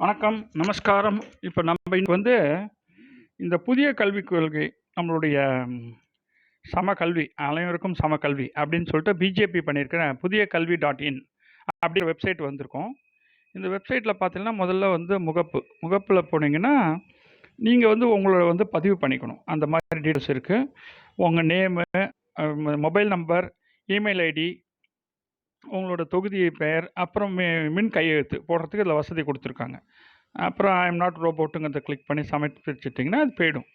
வணக்கம் நமஸ்காரம். இப்போ நம்ம வந்து இந்த புதிய கல்விக் கொள்கை நம்மளுடைய சம கல்வி அனைவருக்கும் சம கல்வி அப்படின்னு சொல்லிட்டு பிஜேபி பண்ணியிருக்கிற புதிய கல்வி டாட் இன் அப்படிங்கிற வெப்சைட் வந்திருக்கோம். இந்த வெப்சைட்டில் பார்த்தீங்கன்னா முதல்ல வந்து முகப்பு முகப்பில் போனீங்கன்னா நீங்கள் வந்து உங்களோட வந்து பதிவு பண்ணிக்கணும். அந்த மாதிரி டீட்டெயில்ஸ் இருக்குது உங்கள் name mobile number email ID உங்களோட தொகுதி பெயர் அப்புறம் மி- மின் கையெழுத்து போடுறதுக்கு இதில் வசதி கொடுத்துருக்காங்க. அப்புறம் ஐ எம் நாட் ரோபோட்டுங்கிறத கிளிக் பண்ணி சமர்ப்பிச்சிட்டிங்கன்னா அது போயிடும்.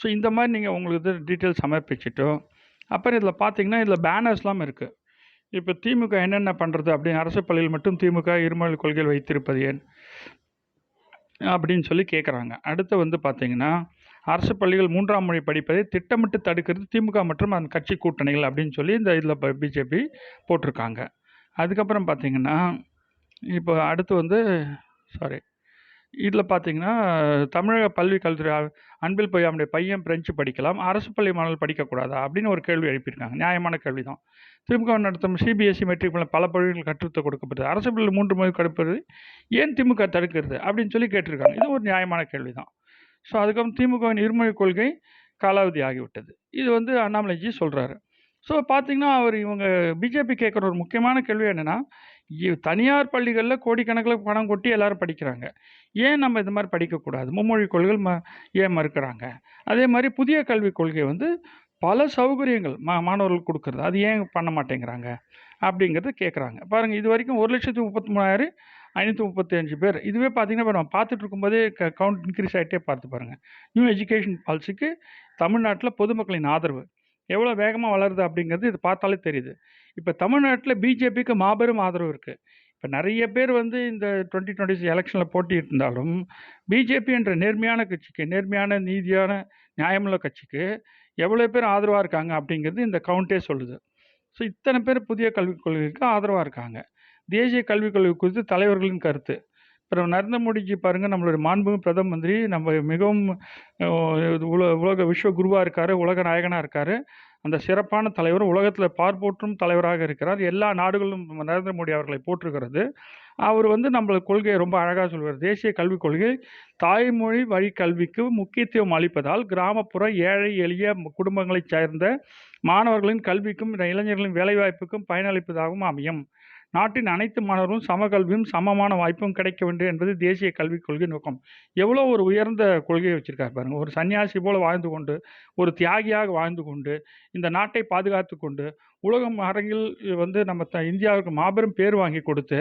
ஸோ இந்த மாதிரி நீங்கள் உங்களுக்கு இது டீட்டெயில் சமர்ப்பிச்சிட்டோ அப்புறம் இதில் பார்த்தீங்கன்னா இதில் பேனர்ஸ்லாம் இருக்குது இப்போ திமுக என்னென்ன பண்ணுறது அப்படின்னு அரசு பள்ளியில் மட்டும் திமுக இருமொழி கொள்கைகள் வைத்திருப்பது ஏன்? அப்படின்னு சொல்லி கேட்குறாங்க. அடுத்து வந்து பார்த்திங்கன்னா அரசு பள்ளிகள் மூன்றாம் மொழி படிப்பதை திட்டமிட்டு தடுக்கிறது திமுக மற்றும் அந்த கட்சி கூட்டணிகள் அப்படின்னு சொல்லி இந்த இதில் பிஜேபி போட்டிருக்காங்க. அதுக்கப்புறம் பார்த்தீங்கன்னா இப்போ அடுத்து வந்து சாரி இதில் பார்த்தீங்கன்னா தமிழக பள்ளி கல்வித்துறை அன்பில் போய் அவனுடைய பையன் பிரெஞ்சு படிக்கலாம் அரசு பள்ளி மாணவர்கள் படிக்கக்கூடாதா அப்படின்னு ஒரு கேள்வி எழுப்பியிருக்காங்க. நியாயமான கேள்வி தான். திமுக நடத்தும் சிபிஎஸ்சி மெட்ரிக் பள்ளி பல பள்ளிகள் கற்றுத்த கொடுக்கப்பட்டது அரசு பள்ளியில் மூன்று மொழி கடுப்பது ஏன் திமுக தடுக்கிறது அப்படின்னு சொல்லி கேட்டிருக்காங்க. இது ஒரு நியாயமான கேள்வி தான். ஸோ அதுக்கப்புறம் திமுகவின் இருமொழி கொள்கை காலாவதி ஆகிவிட்டது இது வந்து அண்ணாமலைஜி சொல்கிறாரு ஸோ பார்த்தீங்கன்னா அவர் இவங்க பிஜேபி கேட்குற ஒரு முக்கியமான கேள்வி என்னென்னா தனியார் பள்ளிகளில் கோடிக்கணக்கில் பணம் கொட்டி எல்லோரும் படிக்கிறாங்க. ஏன் நம்ம இந்த மாதிரி படிக்கக்கூடாது? மும்மொழி கொள்கைகள் ம ஏன் மறுக்கிறாங்க? அதே மாதிரி புதிய கல்விக் கொள்கை வந்து பல சௌகரியங்கள் மா மாணவர்களுக்கு கொடுக்குறது. அது ஏன் பண்ண மாட்டேங்கிறாங்க? அப்படிங்கிறத கேட்குறாங்க பாருங்கள் இது வரைக்கும் ஒரு லட்சத்து முப்பத்தி மூணாயிரம் ஐநூற்றி முப்பத்தி அஞ்சு பேர். இதுவே பார்த்தீங்கன்னா இப்போ நம்ம பார்த்துட்டு இருக்கும்போதே க கவுண்ட் இன்க்ரீஸ் ஆகிட்டே பார்த்து பாருங்கள் நியூ எஜுகேஷன் பாலிசிக்கு தமிழ்நாட்டில் பொதுமக்களின் ஆதரவு. எவ்வளோ வேகமாக வளருது அப்படிங்கிறது இது பார்த்தாலே தெரியுது. இப்போ தமிழ்நாட்டில் பிஜேபிக்கு மாபெரும் ஆதரவு இருக்குது இப்போ நிறைய பேர் வந்து இந்த டுவெண்ட்டி டுவெண்ட்டி எலெக்ஷனில் போட்டிட்டு இருந்தாலும் பிஜேபி என்ற நேர்மையான கட்சிக்கு நேர்மையான நீதியான நியாயமுள்ள கட்சிக்கு எவ்வளோ பேர் ஆதரவாக இருக்காங்க அப்படிங்கிறது இந்த கவுண்டே சொல்லுது. ஸோ இத்தனை பேர் புதிய கல்விக் கொள்கைக்கு ஆதரவாக இருக்காங்க. தேசிய கல்விக் கொள்கை குறித்து தலைவர்களின் கருத்து. அப்புறம் நரேந்திர மோடிஜி பாருங்கள் நம்மளுடைய மாண்புமிகு பிரதம மந்திரி நம்ம மிகவும் உல உலக விஸ்வ குருவாக இருக்கார் உலக நாயகனாக இருக்கார். அந்த சிறப்பான தலைவர் உலகத்தில் பார்ப்போற்றும் தலைவராக இருக்கிறார். எல்லா நாடுகளும் நரேந்திர மோடி அவர்களை போற்றுகிறது. அவர் வந்து நம்மளுக்கு கொள்கையை ரொம்ப அழகாக சொல்வார். தேசிய கல்விக் கொள்கை தாய்மொழி வழி கல்விக்கு முக்கியத்துவம் அளிப்பதால் கிராமப்புற ஏழை எளிய குடும்பங்களைச் சேர்ந்த மாணவர்களின் கல்விக்கும் இளைஞர்களின் வேலைவாய்ப்புக்கும் பயனளிப்பதாகவும் அமையும். நாட்டின் அனைத்து மாணவர்களும் சம கல்வியும் சமமான வாய்ப்பும் கிடைக்க வேண்டும் என்பது தேசிய கல்விக் கொள்கை நோக்கம். எவ்வளோ ஒரு உயர்ந்த கொள்கையை வச்சுருக்காரு பாருங்க. ஒரு சன்னியாசி போல் வாழ்ந்து கொண்டு ஒரு தியாகியாக வாழ்ந்து கொண்டு இந்த நாட்டை பாதுகாத்து கொண்டு உலகம் அரங்கில் வந்து நம்ம த இந்தியாவுக்கு மாபெரும் பேர் வாங்கி கொடுத்து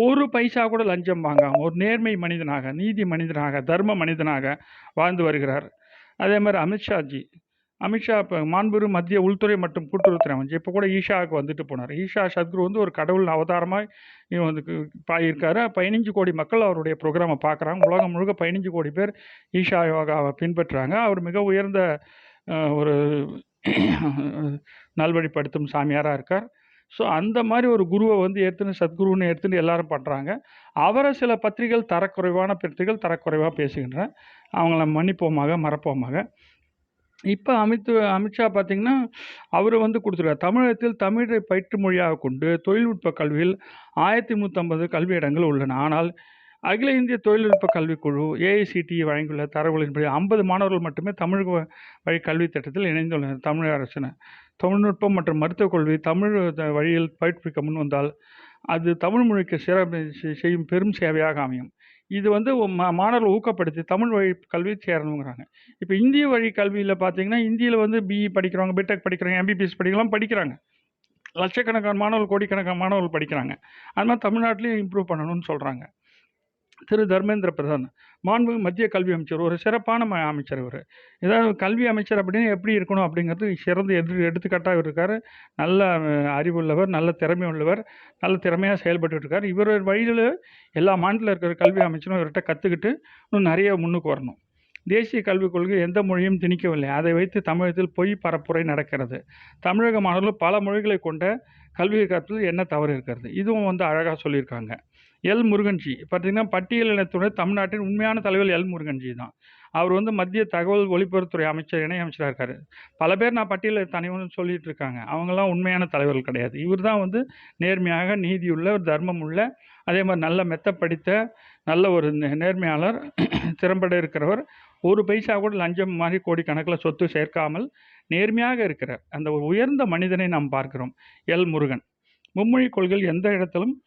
ஒரு பைசா கூட லஞ்சம் வாங்காம ஒரு நேர்மை மனிதனாக நீதி மனிதனாக தர்ம மனிதனாக வாழ்ந்து வருகிறார். அதே மாதிரி அமித்ஷாஜி அமித்ஷா இப்போ மாண்பெரும் மத்திய உள்துறை மற்றும் கூட்டுறவுத்துறை அமைச்சர். இப்போ கூட ஈஷாவுக்கு வந்துட்டு போனார். ஈஷா சத்குரு வந்து ஒரு கடவுள் அவதாரமாக இவன் வந்து பாயிருக்காரு பதினஞ்சு கோடி மக்கள் அவருடைய ப்ரோக்ராமை பார்க்குறாங்க உலகம் முழுக்க பதினஞ்சு கோடி பேர் ஈஷா யோகாவை பின்பற்றுறாங்க. அவர் மிக உயர்ந்த ஒரு நல்வழிப்படுத்தும் சாமியாராக இருக்கார். ஸோ அந்த மாதிரி ஒரு குருவை வந்து ஏற்றுன்னு சத்குருன்னு எடுத்துன்னு எல்லாரும் பண்ணுறாங்க அவரை சில பத்திரிகைகள் தரக்குறைவான பத்திரிகைகள் தரக்குறைவாக பேசுகின்றன. அவங்கள மன்னிப்போமாக மறப்போமாக. இப்போ அமித் அமித்ஷா பார்த்தீங்கன்னா அவர் வந்து கொடுத்துருக்கார். தமிழகத்தில் தமிழை பயிற்று மொழியாக கொண்டு தொழில்நுட்ப கல்வியில் ஆயிரத்தி நூற்றம்பது கல்வியிடங்கள் உள்ளன. ஆனால் அகில இந்திய தொழில்நுட்ப கல்விக்குழு ஏஐசிடி வழங்கியுள்ள தரவுகளின்படி ஐம்பது மாணவர்கள் மட்டுமே தமிழ் வழி கல்வித் திட்டத்தில் இணைந்துள்ளனர். தமிழக அரசின தொழில்நுட்பம் மற்றும் மருத்துவக் கல்வி தமிழ் த- வழியில் பயிற்றுவிக்க முன் வந்தால் அது தமிழ் மொழிக்கு சிறப்பு செய்யும் பெரும் சேவையாக அமையும். இது வந்து மா மாணவர்கள் ஊக்கப்படுத்தி தமிழ் வழி கல்வி சேரணுங்கிறாங்க. இப்போ இந்திய வழி கல்வியில் பார்த்தீங்கன்னா இந்தியில் வந்து பிஇ படிக்கிறவங்க பிடெக் படிக்கிறவங்க எம்பிபிஎஸ் படிக்கலாம் படிக்கிறாங்க. லட்சக்கணக்கான மாணவர்கள் கோடிக்கணக்கான மாணவர்கள் படிக்கிறாங்க. அது மாதிரி தமிழ்நாட்டிலையும் இம்ப்ரூவ் பண்ணணும்னு சொல்கிறாங்க திரு தர்மேந்திர பிரதான் மாண்பு மத்திய கல்வி அமைச்சர் ஒரு சிறப்பான ம- அமைச்சர் இவர். ஏதாவது கல்வி அமைச்சர் அப்படின்னு எப்படி இருக்கணும் அப்படிங்கிறது சிறந்து எதிர் எடுத்துக்காட்டாக இருக்கார். நல்ல அறிவு அறிவுள்ளவர் நல்ல திறமை உள்ளவர் நல்ல திறமையாக செயல்பட்டு இருக்கார். இவர் வழியில் எல்லா மாநிலத்தில் இருக்கிற கல்வி அமைச்சரும் இவர்கிட்ட கற்றுக்கிட்டு இன்னும் நிறைய முன்னுக்கு வரணும். தேசிய கல்விக் கொள்கை எந்த மொழியும் திணிக்கவில்லை. அதை வைத்து தமிழகத்தில் பொய் பரப்புரை நடக்கிறது. தமிழக மாணவர்கள் பல மொழிகளை கொண்ட கல்வியை கற்பதில் என்ன தவறு இருக்கிறது? இதுவும் வந்து அழகாக சொல்லியிருக்காங்க. எல் முருகன்ஜி. பார்த்தீங்கன்னா பட்டியல் இனத்துடன் தமிழ்நாட்டின் உண்மையான தலைவர் எல் முருகன்ஜி தான். அவர் வந்து மத்திய தகவல் ஒலிபரப்புத்துறை அமைச்சர் இணை அமைச்சராக பல பேர் நான் பட்டியலில் தனிவன்னு சொல்லிட்டு இருக்காங்க. அவங்கெல்லாம் உண்மையான தலைவர்கள் கிடையாது. இவர் தான் வந்து நேர்மையாக நீதியுள்ள ஒரு தர்மம் உள்ள அதே மாதிரி நல்ல மெத்த படித்த நல்ல ஒரு நே- நேர்மையாளர் திறம்பட இருக்கிறவர். ஒரு பைசா கூட லஞ்சம் மாதிரி கோடிக்கணக்கில் சொத்து சேர்க்காமல் நேர்மையாக இருக்கிறார். அந்த ஒரு உயர்ந்த மனிதனை நாம் பார்க்கிறோம். எல் முருகன். மும்மொழி கொள்கை எந்த இடத்திலும்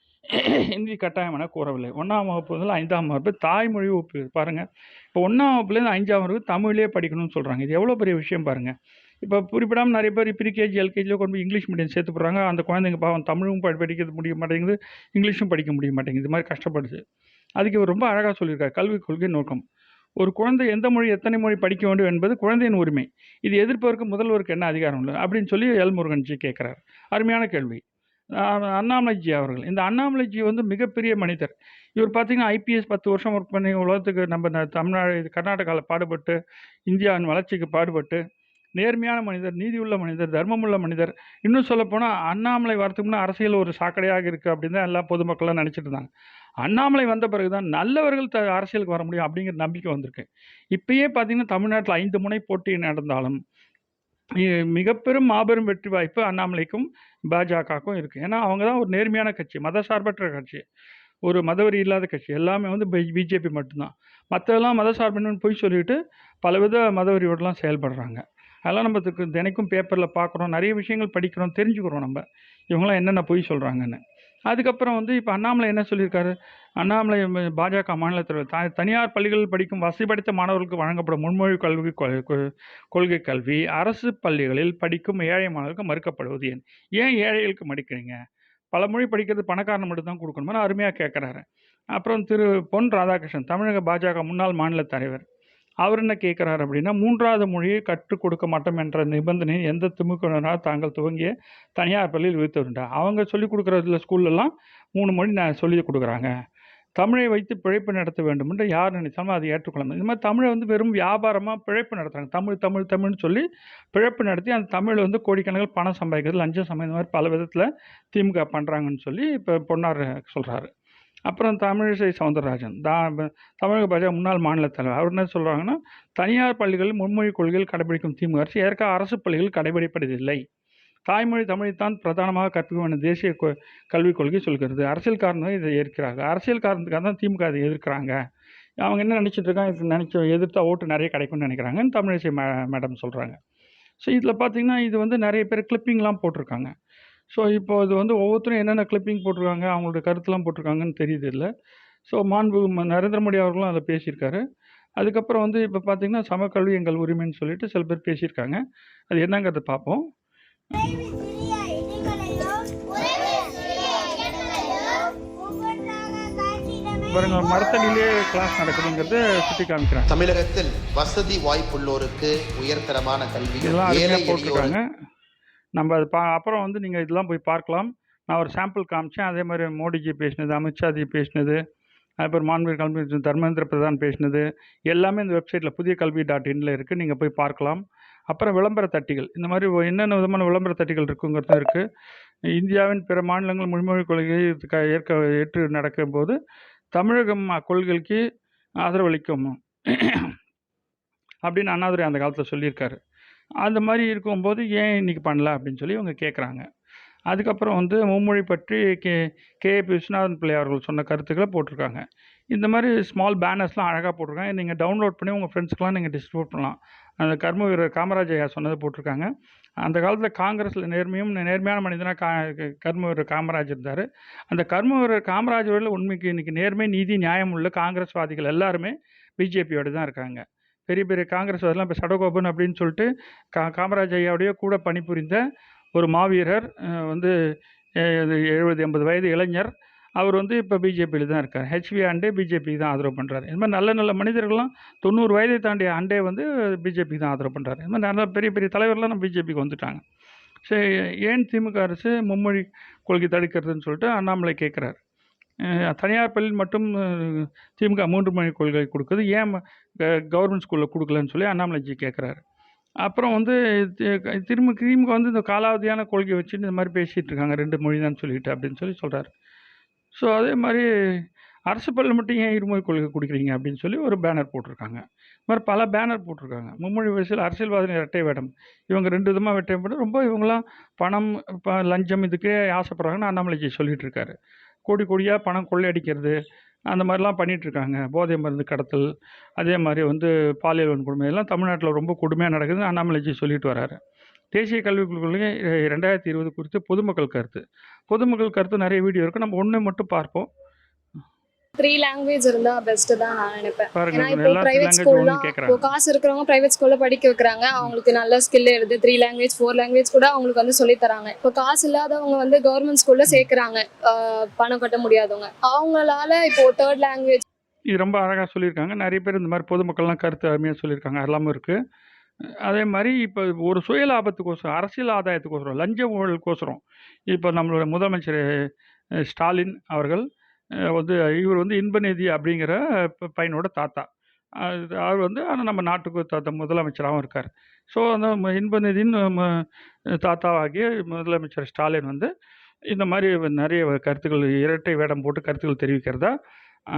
ஹிந்தி கட்டாயம் என கூறவில்லை. ஒன்றாம் வகுப்பு முதல் ஐந்தாம் வகுப்பு தாய்மொழி வகுப்பு பாருங்கள் இப்போ ஒன்றாம் வகுப்புலேருந்து அஞ்சாம் வகுப்பு தமிழ்லேயே படிக்கணும்னு சொல்கிறாங்க இது எவ்வளோ பெரிய விஷயம் பாருங்கள் இப்போ குறிப்பிடாமல் நிறைய பேர் ப்ரீகேஜி எல்கேஜியில் கொண்டு போய் இங்கிலீஷ் மீடியம் சேர்த்து போடுறாங்க. அந்த குழந்தைங்க பாவம் தமிழும் படி படிக்க முடிய மாட்டேங்குது. இங்கிலீஷும் படிக்க முடிய மாட்டேங்குது. இது மாதிரி கஷ்டப்படுது. அதுக்கு இவர் ரொம்ப அழகாக சொல்லியிருக்காரு. கல்விக் கொள்கை நோக்கம். ஒரு குழந்தை எந்த மொழி எத்தனை மொழி படிக்க வேண்டும் என்பது குழந்தையின் உரிமை. இது எதிர்ப்பவருக்கு முதல்வருக்கு என்ன அதிகாரம் இல்லை அப்படின்னு சொல்லி எல் முருகன்ஜி கேட்குறாரு. அருமையான கேள்வி. அண்ணாமலைஜி அவர்கள். இந்த அண்ணாமலைஜி வந்து மிகப்பெரிய மனிதர். இவர் பார்த்தீங்கன்னா ஐபிஎஸ் பத்து வருஷம் ஒர்க் பண்ணி உலகத்துக்கு நம்ம இந்த தமிழ்நாடு கர்நாடகாவில் பாடுபட்டு இந்தியாவின் வளர்ச்சிக்கு பாடுபட்டு நேர்மையான மனிதர் நீதியுள்ள மனிதர் தர்மமுள்ள மனிதர். இன்னும் சொல்லப்போனால் அண்ணாமலை வரதுக்கு முன்னே அரசியல் ஒரு சாக்கடையாக இருக்குது அப்படின்னு தான் எல்லா பொதுமக்கள்லாம் நினச்சிட்டு இருந்தாங்க. அண்ணாமலை வந்த பிறகு தான் நல்லவர்கள் த அரசியலுக்கு வர முடியும் அப்படிங்கிற நம்பிக்கை வந்திருக்கு. இப்பயே பார்த்தீங்கன்னா தமிழ்நாட்டில் ஐந்து முனை போட்டி நடந்தாலும் மிகப்பெரும் மாபெரும் வெற்றி வாய்ப்பு அண்ணாமலைக்கும் பாஜகவுக்கும் இருக்குது ஏன்னா அவங்க தான் ஒரு நேர்மையான கட்சி மதசார்பற்ற கட்சி. ஒரு மதவரி இல்லாத கட்சி. எல்லாமே வந்து பிஜேபி மட்டும்தான். மற்றெல்லாம் மதசார்பின்னு பொய் சொல்லிட்டு பலவித மதவரியோடலாம் செயல்படுறாங்க. அதெல்லாம் நம்ம தினைக்கும் பேப்பரில் பார்க்குறோம் நிறைய விஷயங்கள் படிக்கிறோம் தெரிஞ்சுக்கிறோம் நம்ம. இவங்களாம் என்னென்ன பொய் சொல்கிறாங்கன்னு அதுக்கப்புறம் வந்து இப்போ அண்ணாமலை என்ன சொல்லியிருக்காரு? அண்ணாமலை பாஜக மாநில தலைவர். த தனியார் பள்ளிகளில் படிக்கும் வசதி படித்த மாணவர்களுக்கு வழங்கப்படும் முன்மொழி கல்வி கொள்கை கல்வி அரசு பள்ளிகளில் படிக்கும் ஏழை மாணவர்களுக்கு மறுக்கப்படுவது ஏன்? ஏன் ஏழைகளுக்கு மடிக்கிறீங்க பல மொழி படிக்கிறது பணக்காரன் மட்டும் தான் கொடுக்கணுமா அருமையாக கேட்குறாரு அப்புறம் திரு பொன் ராதாகிருஷ்ணன் தமிழக பாஜக முன்னாள் மாநில தலைவர். அவர் என்ன கேட்குறாரு அப்படின்னா மூன்றாவது மொழியை கற்றுக் கொடுக்க மாட்டோம் என்ற நிபந்தனை எந்த திமுகவினரால் தாங்கள் துவங்கிய தனியார் பள்ளியில் விதித்துண்டா அவங்க சொல்லிக் கொடுக்குறதுல ஸ்கூல்லலாம் மூணு மொழி நான் சொல்லி கொடுக்குறாங்க. தமிழை வைத்து பிழைப்பு நடத்த வேண்டும் என்று யார் நினைச்சாலும் அதை ஏற்றுக்கொள்ள இந்த மாதிரி தமிழை வந்து வெறும் வியாபாரமாக பிழைப்பு நடத்துகிறாங்க தமிழ் தமிழ் தமிழ்னு சொல்லி பிழைப்பு நடத்தி அந்த தமிழ் வந்து கோடிக்கணக்கில் பணம் சம்பாதிக்கிறது லஞ்சம் சம்பாதி மாதிரி பல விதத்தில் திமுக பண்ணுறாங்கன்னு சொல்லி இப்போ பொன்னார் சொல்கிறாரு அப்புறம் தமிழிசை சவுந்தரராஜன். தா தமிழக பாஜக முன்னாள் மாநில தலைவர். அவர் என்ன சொல்கிறாங்கன்னா தனியார் பள்ளிகளில் முன்மொழி கொள்கைகள் கடைபிடிக்கும் திமுக அரசு ஏற்க அரசு பள்ளிகள் கடைபிடிப்பதில்லை. தாய்மொழி தமிழைத்தான் பிரதானமாக கற்பிக்க வேண்டிய தேசிய கொ- கல்விக் கொள்கை சொல்கிறது. அரசியல் காரணம் இதை ஏற்கிறாங்க அரசியல் காரணத்துக்காக தான் திமுக அதை எதிர்க்கிறாங்க. அவங்க என்ன நினச்சிட்டு இருக்காங்க? நினச்சி நினச்ச எதிர்த்தா ஓட்டு நிறைய கிடைக்கும்னு நினைக்கிறாங்கன்னு தமிழிசை மே மேடம் சொல்கிறாங்க ஸோ இதில் பார்த்தீங்கன்னா இது வந்து நிறைய பேர் கிளிப்பிங்லாம் போட்டிருக்காங்க. ஸோ இப்போ இது வந்து ஒவ்வொருத்தரும் என்னென்ன கிளிப்பிங் போட்டிருக்காங்க அவங்களோட கருத்துலாம் போட்டிருக்காங்கன்னு தெரியுது இல்லை ஸோ மாண்பு நரேந்திர மோடி அவர்களும் அதில் பேசியிருக்காரு. அதுக்கப்புறம் வந்து இப்போ பார்த்தீங்கன்னா சமக்கல்வி எங்கள் உரிமைன்னு சொல்லிட்டு சில பேர் பேசியிருக்காங்க. அது என்னங்கிறத பார்ப்போம் பாருங்க மரத்தடியிலே கிளாஸ் நடக்குதுங்கிறத சுட்டி காமிக்கிறாங்க தமிழகத்தில் வசதி வாய்ப்புள்ளோருக்கு உயர்தரமான கல்வி எளியோருக்கு போட்டிருக்காங்க. நம்ம அது பா அப்புறம் வந்து நீங்கள் இதெல்லாம் போய் பார்க்கலாம். நான் ஒரு சாம்பிள் காமிச்சேன். அதே மாதிரி மோடிஜி பேசினது அமித்ஷாஜி பேசினது அப்புறம் மாண்பு கல்வி தர்மேந்திர பிரதான் பேசினது எல்லாமே இந்த வெப்சைட்டில் புதிய கல்வி டாட் இன்ல இருக்குது நீங்கள் போய் பார்க்கலாம். அப்புறம் விளம்பர தட்டிகள். இந்த மாதிரி என்னென்ன விதமான விளம்பர தட்டிகள் இருக்குங்கிறது இருக்குது இந்தியாவின் பிற மாநிலங்கள் மொழிமொழி கொள்கையை ஏற்க ஏற்று நடக்கும் போது தமிழகம் அக்கொள்கைக்கு ஆதரவளிக்கும். அப்படின்னு அண்ணாதுரை அந்த காலத்தில் சொல்லியிருக்காரு. அந்த மாதிரி இருக்கும்போது ஏன் இன்னைக்கு பண்ணல அப்படின்னு சொல்லி இவங்க கேட்குறாங்க அதுக்கப்புறம் வந்து மும்மொழி பற்றி கே கேஏபி விஸ்வநாதன் பிள்ளை அவர்கள் சொன்ன கருத்துக்களை போட்டிருக்காங்க. இந்த மாதிரி ஸ்மால் பேனர்ஸ்லாம் அழகாக போட்டிருக்காங்க. நீங்கள் டவுன்லோட் பண்ணி உங்கள் ஃப்ரெண்ட்ஸ்க்கெலாம் நீங்கள் டிஸ்ட்ரிபியூட் பண்ணலாம். அந்த கர்ம வீரர் காமராஜ் ஐயா சொன்னதை போட்டிருக்காங்க. அந்த காலத்தில் காங்கிரஸில் நேர்மையும் நேர்மையான மனிதனாக கா கர்ம வீரர் காமராஜ் இருந்தார். அந்த கர்ம வீரர் காமராஜ் உண்மைக்கு இன்றைக்கி நேர்மை நீதி நியாயம் உள்ள காங்கிரஸ்வாதிகள் எல்லாருமே பிஜேபியோடு தான் இருக்காங்க. பெரிய பெரிய காங்கிரஸ் அதெல்லாம் இப்போ சடகோபன் அப்படின்னு சொல்லிட்டு கா காமராஜ் ஐயாவுடைய கூட பணிபுரிந்த ஒரு மாவீரர் வந்து எழுபது எண்பது வயது இளைஞர். அவர் வந்து இப்போ பிஜேபியில் தான் இருக்கார். ஹெச்வி ஆண்டே பிஜேபி தான் ஆதரவு பண்ணுறாரு இந்த மாதிரி நல்ல நல்ல மனிதர்கள்லாம் தொண்ணூறு வயதை தாண்டிய ஆண்டே வந்து பிஜேபி தான் ஆதரவு பண்ணுறாரு இந்த மாதிரி நல்ல பெரிய பெரிய தலைவர்லாம் நம்ம பிஜேபிக்கு வந்துட்டாங்க. சரி ஏன் திமுக அரசு மும்மொழி கொள்கை தடுக்கிறதுன்னு சொல்லிட்டு அண்ணாமலை கேட்குறாரு தனியார் பள்ளியில் மட்டும் திமுக மூன்று மொழி கொள்கை கொடுக்குது. ஏன் கவர்மெண்ட் ஸ்கூலில் கொடுக்கலன்னு சொல்லி அண்ணாமலைஜி கேட்குறாரு அப்புறம் வந்து திரும்ப திமுக வந்து இந்த காலாவதியான கொள்கையை வச்சுட்டு இந்த மாதிரி பேசிகிட்டு இருக்காங்க. ரெண்டு மொழி தான் சொல்லிட்டு அப்படின்னு சொல்லி சொல்கிறாரு ஸோ அதே மாதிரி அரசு பள்ளியில் மட்டும் ஏன் இருமொழி கொள்கை கொடுக்குறீங்க அப்படின்னு சொல்லி ஒரு பேனர் போட்டிருக்காங்க. இது மாதிரி பல பேனர் போட்டிருக்காங்க. மும்மொழி வயசில் அரசியல்வாதிகள் இரட்டை வேடம். இவங்க ரெண்டு விதமாக வெட்டை போட்டு ரொம்ப இவங்களாம் பணம் இப்போ லஞ்சம் இதுக்கே ஆசைப்படுறாங்கன்னு அண்ணாமலைஜி சொல்லிகிட்டு இருக்காரு. கோடி கோடியாக பணம் கொள்ளையடிக்கிறது. அந்த மாதிரிலாம் பண்ணிகிட்ருக்காங்க இருக்காங்க போதை மருந்து கடத்தல் அதே மாதிரி வந்து பாலியல் வன்கொடுமை எல்லாம் தமிழ்நாட்டில் ரொம்ப கொடுமையாக நடக்குதுன்னு அண்ணாமலைஜி சொல்லிட்டு வராரு. தேசிய கல்விக் கொள்கை ரெண்டாயிரத்தி இருபது குறித்து பொதுமக்கள் கருத்து. பொதுமக்கள் கருத்து நிறைய வீடியோ இருக்குது நம்ம ஒன்று மட்டும் பார்ப்போம். த்ரீ லாங்குவேஜ் இருந்தா பெஸ்ட் தான் நான் நினைப்பேன். ஏன்னா இப்போ பிரைவேட் ஸ்கூல்லாம் ஒன்று இப்போ காசு இருக்கிறவங்க பிரைவேட் ஸ்கூல்ல படிக்க வைக்கிறாங்க. அவங்களுக்கு நல்ல ஸ்கில் இருக்கு த்ரீ லாங்குவேஜ் ஃபோர் லாங்குவேஜ் கூட அவங்களுக்கு வந்து சொல்லி தராங்க. இப்போ காசு இல்லாதவங்க வந்து கவர்மெண்ட் ஸ்கூல்ல சேர்க்கறாங்க. பணம் கட்ட முடியாதவங்க. அவங்களால இப்போ தேர்ட் லாங்குவேஜ் இது ரொம்ப அழகாக சொல்லியிருக்காங்க. நிறைய பேர் இந்த மாதிரி பொதுமக்கள்லாம் கருத்து அருமையாக சொல்லியிருக்காங்க. அதெல்லாமும் இருக்குது அதே மாதிரி இப்போ ஒரு சுய லாபத்துக்கோசரம் அரசியல் ஆதாயத்துக்கோசரம் லஞ்ச ஊழலுக்கோசரம் இப்போ நம்மளோட முதலமைச்சர் ஸ்டாலின் அவர்கள் வந்து இவர் வந்து இன்பநிதி அப்படிங்கிற ப- பையனோட தாத்தா. அது அவர் வந்து ஆனால் நம்ம நாட்டுக்கு தாத்தா முதலமைச்சராகவும் இருக்கார். ஸோ அந்த ம- இன்பநிதியின் ம- தாத்தாவாகிய முதலமைச்சர் ஸ்டாலின் வந்து இந்த மாதிரி நிறைய கருத்துக்கள் இரட்டை வேடம் போட்டு கருத்துக்கள் தெரிவிக்கிறதா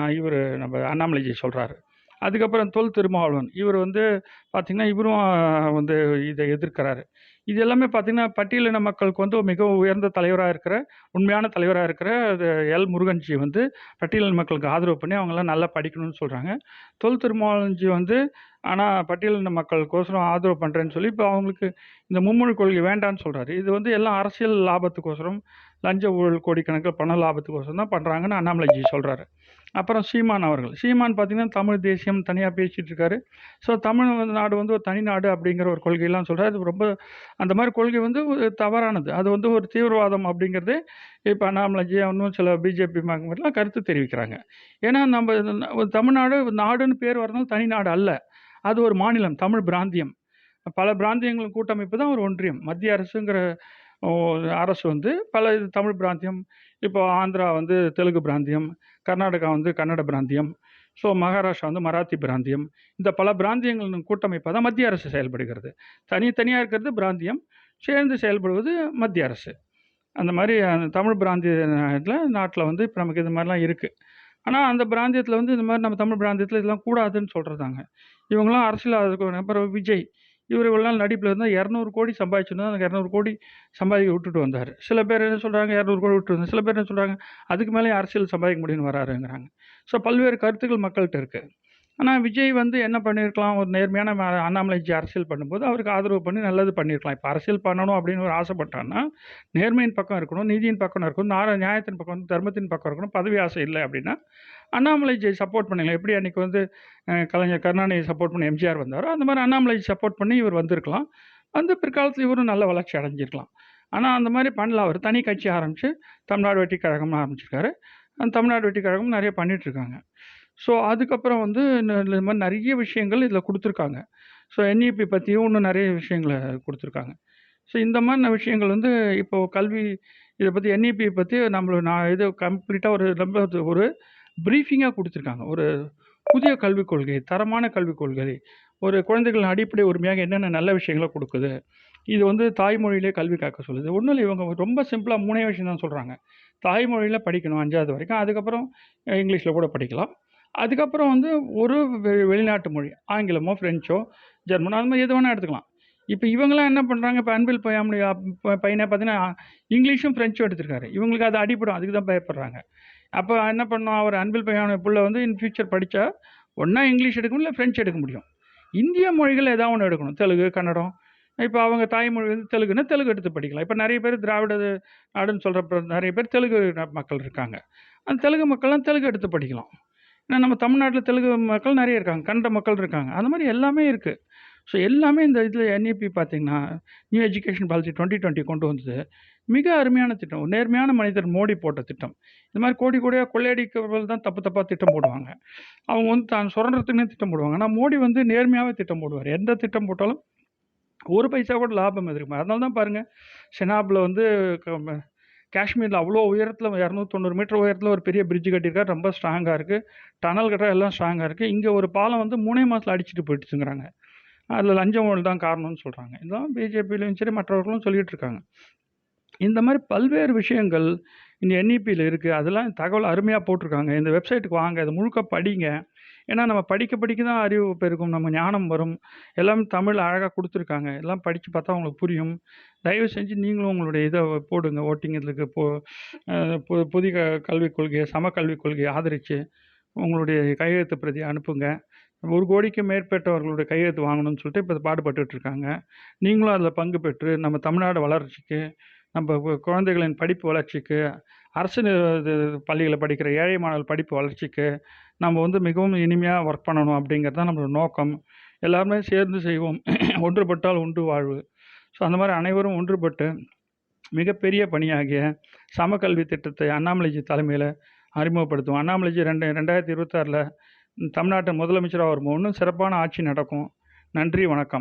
இவர் நம்ம அண்ணாமலைஜி சொல்கிறாரு அதுக்கப்புறம் தொல் திருமாவளவன் இவர் வந்து பார்த்திங்கன்னா இவரும் வந்து இதை எதிர்க்கிறாரு. இது எல்லாமே பார்த்திங்கன்னா பட்டியலின மக்களுக்கு வந்து மிக உயர்ந்த தலைவராக இருக்கிற உண்மையான தலைவராக இருக்கிற அது எல் முருகன்ஜி வந்து பட்டியலின மக்களுக்கு ஆதரவு பண்ணி அவங்களாம் நல்லா படிக்கணும்னு சொல்கிறாங்க தொல் திருமாவளவன்ஜி வந்து ஆனால் பட்டியலின மக்களுக்கோசரம் ஆதரவு பண்ணுறேன்னு சொல்லி இப்போ அவங்களுக்கு இந்த மும்மொழி கொள்கை வேண்டான்னு சொல்கிறாரு இது வந்து எல்லாம் அரசியல் லாபத்துக்கோசரம் லஞ்ச ஊழல் கோடிக்கணக்கில் பண லாபத்துக்கோசம் தான் பண்ணுறாங்கன்னு அண்ணாமலைஜி சொல்கிறாரு அப்புறம் சீமான் அவர்கள். சீமான் பார்த்தீங்கன்னா தமிழ் தேசியம் தனியாக பேசிகிட்டு இருக்காரு. ஸோ தமிழ் வந்து நாடு வந்து ஒரு தனி நாடு அப்படிங்கிற ஒரு கொள்கையெல்லாம் சொல்கிறார் அது ரொம்ப அந்த மாதிரி கொள்கை வந்து ஒரு தவறானது. அது வந்து ஒரு தீவிரவாதம் அப்படிங்கிறது இப்போ அண்ணாமலைஜி இன்னும் சில பிஜேபி மாதிரிலாம் கருத்து தெரிவிக்கிறாங்க. ஏன்னா நம்ம தமிழ்நாடு நாடுன்னு பேர் வரதுனால தனி நாடு அல்ல. அது ஒரு மாநிலம் தமிழ் பிராந்தியம். பல பிராந்தியங்களின் கூட்டமைப்பு தான் ஒரு ஒன்றியம். மத்திய அரசுங்கிற அரசு வந்து பல இது தமிழ் பிராந்தியம் இப்போ ஆந்திரா வந்து தெலுங்கு பிராந்தியம் கர்நாடகா வந்து கன்னட பிராந்தியம் ஸோ மகாராஷ்டிரா வந்து மராத்தி பிராந்தியம். இந்த பல பிராந்தியங்களின் கூட்டமைப்பாக தான் மத்திய அரசு செயல்படுகிறது. தனித்தனியாக இருக்கிறது பிராந்தியம் சேர்ந்து செயல்படுவது மத்திய அரசு. அந்த மாதிரி அந்த தமிழ் பிராந்தியத்தில் நாட்டில் வந்து இப்போ நமக்கு இது மாதிரிலாம் இருக்குது ஆனால் அந்த பிராந்தியத்தில் வந்து இந்த மாதிரி நம்ம தமிழ் பிராந்தியத்தில் இதெல்லாம் கூடாதுன்னு சொல்கிறதாங்க இவங்களாம் அரசியல் அதுக்கு அப்புறம் விஜய் இவர் இவ்வளோ நாள் நடிப்பில் இருந்தால் இரநூறு கோடி சம்பாதிச்சிருந்தா அந்த இரநூறு கோடி சம்பாதிக்க விட்டுட்டு வந்தார். சில பேர் என்ன சொல்கிறாங்க இரநூறு கோடி விட்டு வந்தார். சில பேர் என்ன சொல்கிறாங்க அதுக்கு மேலே அரசியல் சம்பாதிக்க முடியும்னு வராருங்கிறாங்க. ஸோ பல்வேறு கருத்துக்கள் மக்கள்கிட்ட இருக்குது ஆனால் விஜய் வந்து என்ன பண்ணியிருக்கலாம் ஒரு நேர்மையான அண்ணாமலைஜி அரசியல் பண்ணும்போது அவருக்கு ஆதரவு பண்ணி நல்லது பண்ணியிருக்கலாம் இப்போ அரசியல் பண்ணணும் அப்படின்னு ஒரு ஆசைப்பட்டான்னா நேர்மையின் பக்கம் இருக்கணும் நீதியின் பக்கம் இருக்கணும் நார நியாயத்தின் பக்கம் தர்மத்தின் பக்கம் இருக்கணும் பதவி ஆசை இல்லை அப்படின்னா அண்ணாமலைஜியை சப்போர்ட் பண்ணிக்கலாம் எப்படி அன்றைக்கி வந்து கலைஞர் கருணாநிதி சப்போர்ட் பண்ணி எம்ஜிஆர் வந்தாரோ அந்த மாதிரி அண்ணாமலைஜி சப்போர்ட் பண்ணி இவர் வந்திருக்கலாம். வந்து பிற்காலத்தில் இவரும் நல்ல வளர்ச்சி அடைஞ்சிருக்கலாம். ஆனால் அந்த மாதிரி பண்ணல. அவர் தனி கட்சி ஆரம்பித்து தமிழ்நாடு வெட்டி கழகம்னு ஆரம்பிச்சிருக்காரு. அந்த தமிழ்நாடு வெட்டி கழகம் நிறைய பண்ணிகிட்ருக்காங்க ஸோ அதுக்கப்புறம் வந்து இந்த மாதிரி நிறைய விஷயங்கள் இதில் கொடுத்துருக்காங்க. ஸோ என்இபி பற்றியும் இன்னும் நிறைய விஷயங்களை கொடுத்துருக்காங்க. ஸோ இந்த மாதிரி விஷயங்கள் வந்து இப்போது கல்வி இதை பற்றி என்இபி பற்றி நம்மள நான் இது கம்ப்ளீட்டாக ஒரு ரொம்ப ஒரு ப்ரீஃபிங்காக கொடுத்துருக்காங்க. ஒரு புதிய கல்விக் கொள்கை தரமான கல்விக் கொள்கை ஒரு குழந்தைகளின் அடிப்படை உரிமையாக என்னென்ன நல்ல விஷயங்களை கொடுக்குது இது வந்து தாய்மொழியிலே கல்வி காக்க சொல்லுது. ஒன்றும் இல்லை இவங்க ரொம்ப சிம்பிளாக மூணே விஷயம் தான் சொல்கிறாங்க தாய்மொழியில் படிக்கணும் அஞ்சாவது வரைக்கும். அதுக்கப்புறம் இங்கிலீஷில் கூட படிக்கலாம். அதுக்கப்புறம் வந்து ஒரு வெ- வெளிநாட்டு மொழி ஆங்கிலமோ ஃப்ரெஞ்சோ ஜெர்மனோ அது மாதிரி எது வேணால் எடுத்துக்கலாம். இப்போ இவங்களாம் என்ன பண்ணுறாங்க இப்போ அன்பில் பையாமணி பையனை பார்த்தீங்கன்னா இங்கிலீஷும் ஃப்ரெஞ்சும் எடுத்திருக்காரு. இவங்களுக்கு அது அடிப்படும் அதுக்கு தான் பயப்படுறாங்க. அப்போ என்ன பண்ணோம் அவர் அன்பில் பையனுடைய பிள்ளை வந்து இன் ஃபியூச்சர் படித்தா ஒன்றா இங்கிலீஷ் எடுக்க முடியல இல்லை எடுக்க முடியும். இந்திய மொழிகள் ஏதாவது ஒன்று எடுக்கணும். தெலுங்கு கன்னடம். இப்போ அவங்க தாய்மொழி வந்து தெலுங்குன்னா தெலுங்கு எடுத்து படிக்கலாம். இப்போ நிறைய பேர் திராவிட நாடுன்னு சொல்கிறப்ப நிறைய பேர் தெலுங்கு மக்கள் இருக்காங்க. அந்த தெலுங்கு மக்கள்லாம் தெலுங்கு எடுத்து படிக்கலாம். நம்ம தமிழ்நாட்டில் தெலுங்கு மக்கள் நிறைய இருக்காங்க கன்னட மக்கள் இருக்காங்க. அந்த மாதிரி எல்லாமே இருக்குது ஸோ எல்லாமே இந்த இதில் என்ஏபி பார்த்தீங்கன்னா new education policy twenty twenty கொண்டு வந்தது. மிக அருமையான திட்டம். நேர்மையான மனிதர் மோடி போட்ட திட்டம். இந்த மாதிரி கோடி கோடியாக கொள்ளையடிக்கிறவர்கள் தான் தப்பு தப்பாக திட்டம் போடுவாங்க. அவங்க வந்து தான் சுரண்டுறதுக்குனே திட்டம் போடுவாங்க. ஆனால் மோடி வந்து நேர்மையாகவே திட்டம் போடுவார். எந்த திட்டம் போட்டாலும் ஒரு பைசா கூட லாபம் எதிர்க்கும் அதனால தான் பாருங்கள் செனாப்பில் வந்து க- காஷ்மீரில் அவ்வளோ உயரத்தில் இரநூத்தொண்ணூறு மீட்டர் உயரத்தில் ஒரு பெரிய பிரிட்ஜ் கட்டியிருக்காரு. ரொம்ப ஸ்ட்ராங்காக இருக்குது டனல் கட்டுற எல்லாம் ஸ்ட்ராங்காக இருக்குது இங்கே ஒரு பாலம் வந்து மூணே மாதத்தில் அடிச்சுட்டு போயிடுச்சுங்கிறாங்க. அதில் லஞ்சம் ஊழல் தான் காரணம்னு சொல்கிறாங்க இதெல்லாம் பிஜேபியிலையும் சரி மற்றவர்களும் சொல்லிகிட்டு இருக்காங்க. இந்த மாதிரி பல்வேறு விஷயங்கள் இந்த என்இபியில் இருக்குது அதெல்லாம் தகவல் அருமையாக போட்டிருக்காங்க. இந்த வெப்சைட்டுக்கு வாங்க. இதை முழுக்க படிங்க. ஏன்னா நம்ம படிக்க படிக்க தான் அறிவு பெருகும். நம்ம ஞானம் வரும். எல்லாம் தமிழ் அழகாக கொடுத்துருக்காங்க. எல்லாம் படித்து பார்த்தா உங்களுக்கு புரியும். தயவு செஞ்சு நீங்களும் உங்களுடைய இதை போடுங்க. ஓட்டிங் இதுக்கு போ புதிய கல்விக் கொள்கையை சம கல்விக் கொள்கையை ஆதரித்து உங்களுடைய கையெழுத்து பிரதி அனுப்புங்க. ஒரு கோடிக்கு மேற்பட்டவர்களுடைய கையெழுத்து வாங்கணும்னு சொல்லிட்டு இப்போ பாடுபட்டுருக்காங்க இருக்காங்க. நீங்களும் அதில் பங்கு பெற்று நம்ம தமிழ்நாடு வளர்ச்சிக்கு நம்ம கு- குழந்தைகளின் படிப்பு வளர்ச்சிக்கு அரசு இது பள்ளிகளில் படிக்கிற ஏழை மாணவர் படிப்பு வளர்ச்சிக்கு நம்ம வந்து மிகவும் இனிமையாக ஒர்க் பண்ணணும் அப்படிங்கிறது தான் நம்மளோட நோக்கம். எல்லாருமே சேர்ந்து செய்வோம். ஒன்றுபட்டால் உண்டு வாழ்வு. ஸோ அந்த மாதிரி அனைவரும் ஒன்றுபட்டு மிகப்பெரிய பணியாகிய சமக்கல்வி திட்டத்தை அண்ணாமலைஜி தலைமையில் அறிமுகப்படுத்துவோம். அண்ணாமலைஜி ரெண்டு ரெண்டாயிரத்தி இருபத்தாறில் தமிழ்நாட்டு முதலமைச்சராக வரும்போது இன்னும் சிறப்பான ஆட்சி நடக்கும். நன்றி வணக்கம்.